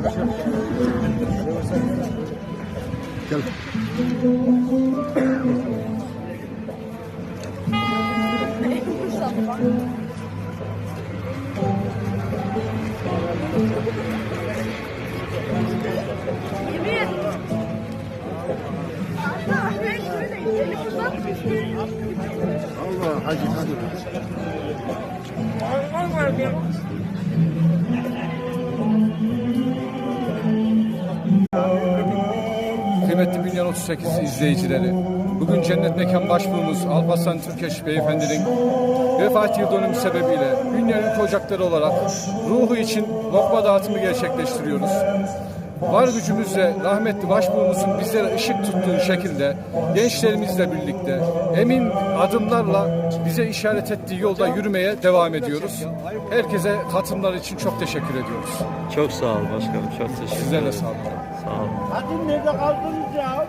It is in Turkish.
Gel. Allah hacı hadi. Allah var ya. Kıymetli Bünyan 38 izleyicileri, bugün Cennet Mekan Başbuğumuz Alparslan Türkeş Beyefendi'nin vefat yıl sebebiyle Ülke Ocakları olarak ruhu için lokma dağıtımı gerçekleştiriyoruz. Var gücümüzle rahmetli başbuğumuzun bizlere ışık tuttuğu şekilde gençlerimizle birlikte emin adımlarla bize işaret ettiği yolda yürümeye devam ediyoruz. Herkese katılımlar için çok teşekkür ediyoruz. Çok sağ ol başkanım. Çok teşekkür Sizlerle ederim. sağ olun. Sağ ol. Hadi nerede kaldınız ya?